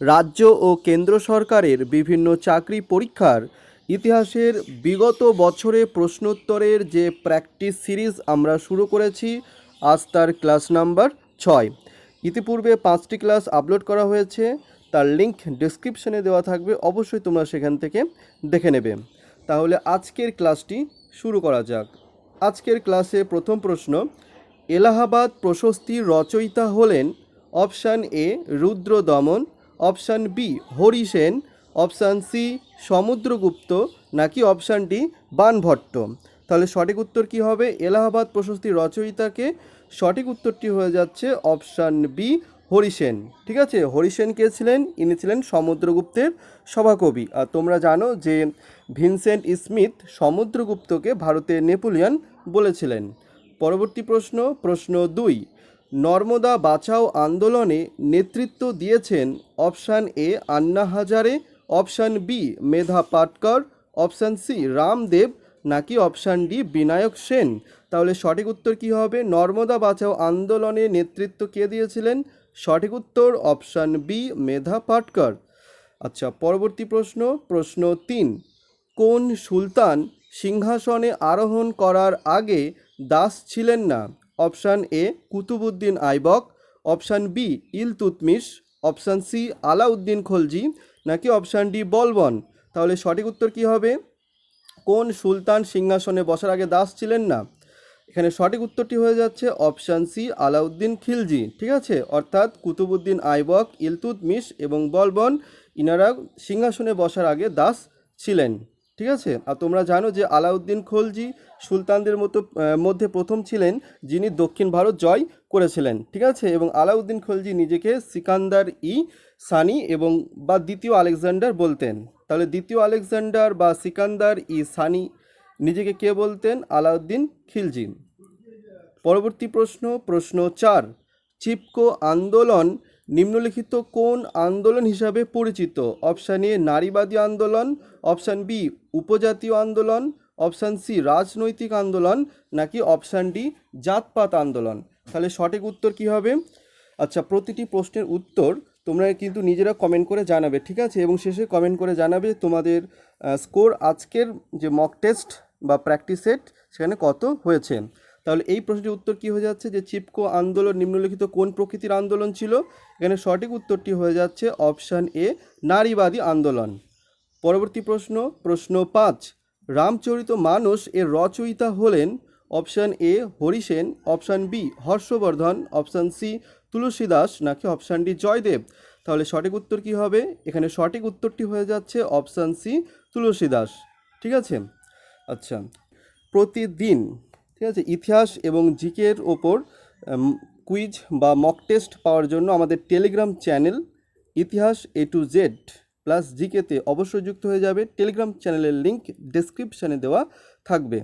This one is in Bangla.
রাজ্য ও কেন্দ্র সরকারের বিভিন্ন চাকরি পরীক্ষার ইতিহাসের বিগত বছরে প্রশ্নোত্তরের যে প্র্যাকটিস সিরিজ আমরা শুরু করেছি, আজ তার ক্লাস নাম্বার ছয়। ইতিপূর্বে পাঁচটি ক্লাস আপলোড করা হয়েছে, তার লিঙ্ক ডেসক্রিপশনে দেওয়া থাকবে, অবশ্যই তোমরা সেখান থেকে দেখে নেবে। তাহলে আজকের ক্লাসটি শুরু করা যাক। আজকের ক্লাসে প্রথম প্রশ্ন, এলাহাবাদ প্রশস্তি রচয়িতা হলেন option A, Rudradaman option B Harisena option C Samudragupta, নাকি অপশান ডি বানভট্ট। তাহলে সঠিক উত্তর কি হবে? এলাহাবাদ প্রশস্তি রচয়িতাকে সঠিক উত্তরটি হয়ে যাচ্ছে অপশান বি হরিসেন। ঠিক আছে? হরিসেন কে ছিলেন? ইনি ছিলেন সমুদ্রগুপ্তের সভাকবি। আর তোমরা জানো যে ভিনসেন্ট স্মিথ সমুদ্রগুপ্তকে ভারতের নেপোলিয়ান বলেছিলেন। পরবর্তী প্রশ্ন প্রশ্ন দুই। নর্মদা বাঁচাও আন্দোলনে নেতৃত্ব দিয়েছেন option A Anna Hazare, option B Medha Patkar, option C Ramdev, নাকি অপশান ডি বিনায়ক সেন। তাহলে সঠিক উত্তর কি হবে? নর্মদা বাঁচাও আন্দোলনে নেতৃত্ব কে দিয়েছিলেন? সঠিক উত্তর অপশান বি মেধা পাটকর। আচ্ছা পরবর্তী প্রশ্ন প্রশ্ন তিন। কোন সুলতান সিংহাসনে আরোহণ করার আগে দাস ছিলেন না? Option A Qutbuddin Aibak, option B Iltutmish option C Alauddin Khalji, নাকি অপশান ডি বলবন? তাহলে সঠিক উত্তর কি হবে? কোন সুলতান সিংহাসনে বসার আগে দাস ছিলেন না? এখানে সঠিক উত্তরটি হয়ে যাচ্ছে অপশান সি আলাউদ্দিন খিলজি, ঠিক আছে? অর্থাৎ কুতুবুদ্দিন আইবক ইলতুতমিশ এবং বলবন, ইনারা সিংহাসনে বসার আগে দাস ছিলেন। ঠিক আছে? আর তোমরা জানো যে আলাউদ্দিন খলজি সুলতানদের মতো মধ্যে প্রথম ছিলেন যিনি দক্ষিণ ভারত জয় করেছিলেন, ঠিক আছে? এবং আলাউদ্দিন খলজি নিজেকে সিকান্দার ই সানি এবং, বা দ্বিতীয় আলেকজান্ডার বলতেন। তাহলে দ্বিতীয় আলেকজান্ডার বা সিকান্দার ই সানি নিজেকে কে বলতেন? আলাউদ্দিন খিলজি। পরবর্তী প্রশ্ন প্রশ্ন চার। চিপকো আন্দোলন নিম্নলিখিত কোন আন্দোলন হিসাবে পরিচিত? অপশান এ, নারীবাদী আন্দোলন। অপশান বি, উপজাতীয় আন্দোলন। অপশান সি, রাজনৈতিক আন্দোলন। নাকি অপশান ডি, জাতপাত আন্দোলন? তাহলে সঠিক উত্তর কি হবে? আচ্ছা প্রতিটি প্রশ্নের উত্তর তোমরা কিন্তু নিজেরা কমেন্ট করে জানাবে, ঠিক আছে? এবং শেষে কমেন্ট করে জানাবে তোমাদের স্কোর আজকের যে মক টেস্ট বা প্র্যাকটিস সেট সেখানে কত হয়েছে। তাহলে এই প্রশ্নটির উত্তর কি হয়ে যাচ্ছে? যে চিপকো আন্দোলন নিম্নলিখিত কোন প্রকৃতির আন্দোলন ছিল? এখানে সঠিক উত্তরটি হয়ে যাচ্ছে অপশান এ, নারীবাদী আন্দোলন। পরবর্তী প্রশ্ন প্রশ্ন পাঁচ, রামচরিত মানুষ এর রচয়িতা হলেন option A Harisena option B, Harshavardhana, option C, Tulsidas নাকি অপশান ডি, জয়দেব। তাহলে সঠিক উত্তর কি হবে? এখানে সঠিক উত্তরটি হয়ে যাচ্ছে অপশান সি, তুলসীদাস। ঠিক আছে? আচ্ছা প্রতিদিন ঠিক আছে? ইতিহাস এবং জিকের ওপর কুইজ বা মক টেস্ট পাওয়ার জন্য আমাদের টেলিগ্রাম চ্যানেল ইতিহাস এ টু জেড প্লাস জিকেতে অবশ্যই যুক্ত হয়ে যাবে। টেলিগ্রাম চ্যানেলের লিঙ্ক ডেসক্রিপশানে দেওয়া থাকবে।